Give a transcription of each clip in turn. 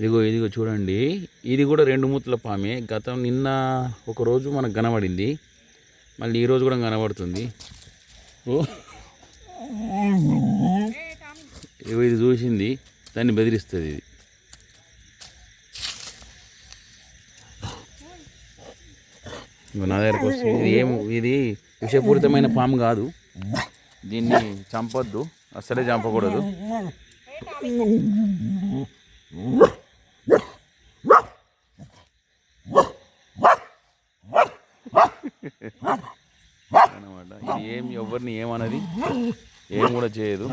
ఇదిగో ఇదిగో చూడండి. ఇది కూడా రెండు మూతల పామే. గతం నిన్న ఒక రోజు మనకు కనబడింది. మళ్ళీ ఈరోజు కూడా కనబడుతుంది. ఓ. ఇది చూసింది. దాన్ని బెదిరిస్తుంది ఇది. నా దగ్గరకు వస్తుంది. ఇది ఏం ఇది విషపూరితమైన పాము కాదు. దీన్ని చంపొద్దు. అస్సలే చంపకూడదు. అనమాట. ఇది ఏం ఎవరిని ఏమన్నది? ఏం కూడా చేయదు.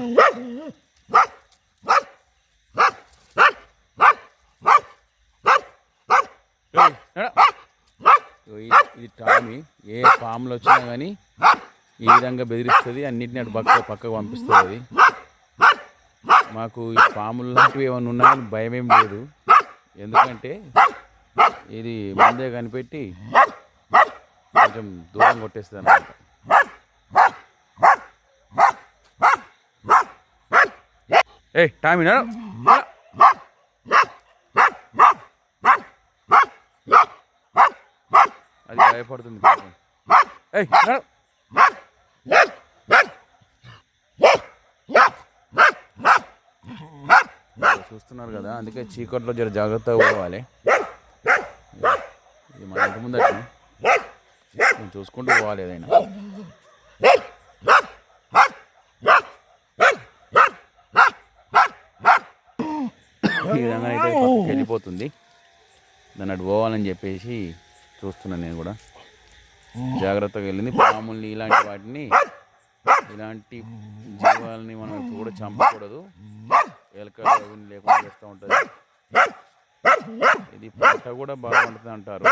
ఇది టామీ ఏ పాములు వచ్చినా కానీ ఈ విధంగా బెదిరిస్తుంది అన్నిటిని అటు పక్క పక్కకు పంపిస్తుంది. అది మాకు ఈ పాములు లాంటివి ఏమైనా ఉన్నా భయం ఏం లేదు. ఎందుకంటే ఇది ముందే కనిపెట్టి కొంచెం దూరం కొట్టేస్తుంది అనమాట ఏ టామీ నడు. అది భయపడుతుంది చూస్తున్నారు కదా అందుకే చీకట్లో జర జాగ్రత్తగా పోవాలి. ఇది మన ఇంటి ముందట నేను చూసుకుంటూ పోవాలి ఏదైనా. ఈ విధంగా అయితే వెళ్ళిపోతుంది. దాన్ని అటు పోవాలని చెప్పేసి చూస్తున్నాను నేను కూడా. జాగ్రత్తగా వెళ్ళింది. పాముల్ని ఇలాంటి వాటిని ఇలాంటి జీవాలని మనం కూడా చంపకూడదు. ఎలకలు లేకుండా చేస్తూ ఉంటుంది. ఇది పంట కూడా బాగుంటుంది అంటారు.